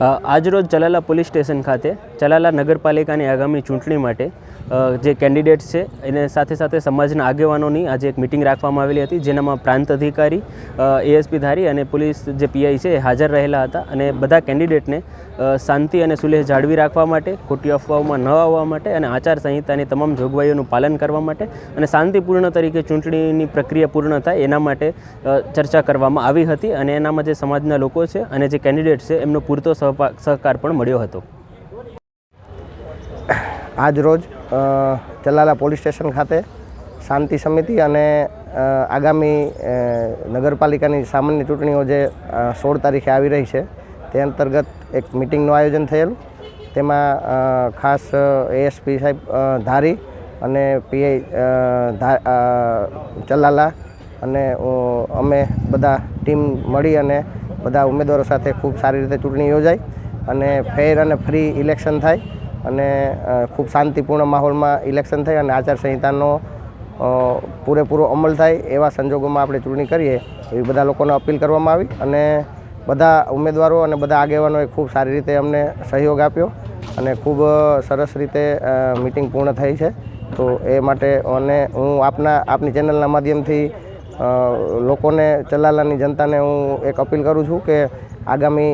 આજરોજ Chalala police station ખાતે ચલાલા નગરપાલિકાની આગામી ચૂંટણી માટે જે કેન્ડિડેટ્સ છે, એને સાથે સાથે સમાજના આગેવાનોની આજે એક મિટિંગ રાખવામાં આવેલી હતી, જેનામાં પ્રાંત અધિકારી એએસપી ધારી અને પોલીસ જે પીઆઈ છે, એ હાજર રહેલા હતા અને બધા કેન્ડિડેટને શાંતિ અને સુલેહ જાળવી રાખવા માટે, ખોટી અફવાઓમાં ન આવવા માટે અને આચાર સંહિતાની તમામ જોગવાઈઓનું પાલન કરવા માટે અને શાંતિપૂર્ણ તરીકે ચૂંટણીની પ્રક્રિયા પૂર્ણ થાય એના માટે ચર્ચા કરવામાં આવી હતી અને એનામાં જે સમાજના લોકો છે અને જે કેન્ડિડેટ છે, એમનો પૂરતો સહકાર પણ મળ્યો હતો. આજ રોજ ચલાલા પોલીસ સ્ટેશન ખાતે શાંતિ સમિતિ અને આગામી નગરપાલિકાની સામાન્ય ચૂંટણીઓ જે સોળ તારીખે આવી રહી છે, તે અંતર્ગત એક મિટિંગનું આયોજન થયેલું. તેમાં ખાસ એએસપી સાહેબ ધારી અને પીઆઈ ચલાલા અને અમે બધા ટીમ મળી અને બધા ઉમેદવારો સાથે ખૂબ સારી રીતે ચૂંટણી યોજાઈ અને ફેર અને ફ્રી ઇલેક્શન થાય. અને ખૂબ શાંતિપૂર્ણ માહોલમાં ઇલેક્શન થઈ અને આચારસંહિતાનો પૂરેપૂરો અમલ થાય એવા સંજોગોમાં આપણે ચૂંટણી કરીએ એવી બધા લોકોને અપીલ કરવામાં આવી અને બધા ઉમેદવારો અને બધા આગેવાનોએ ખૂબ સારી રીતે અમને સહયોગ આપ્યો અને ખૂબ સરસ રીતે મિટિંગ પૂર્ણ થઈ છે. તો એ માટે અને હું આપના, આપની ચેનલના માધ્યમથી લોકોને, ચલાલાની જનતાને હું એક અપીલ કરું છું કે આગામી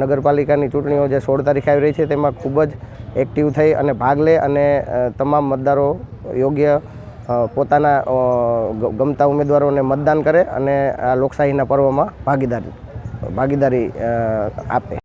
નગરપાલિકાની ચૂંટણીઓ જે સોળ તારીખે આવી રહી છે તેમાં ખૂબ જ એક્ટિવ થઈ અને ભાગ લે અને તમામ મતદારો યોગ્ય પોતાના ગમતા ઉમેદવારોને મતદાન કરે અને આ લોકશાહીના પર્વમાં ભાગીદારી ભાગીદારી આપે.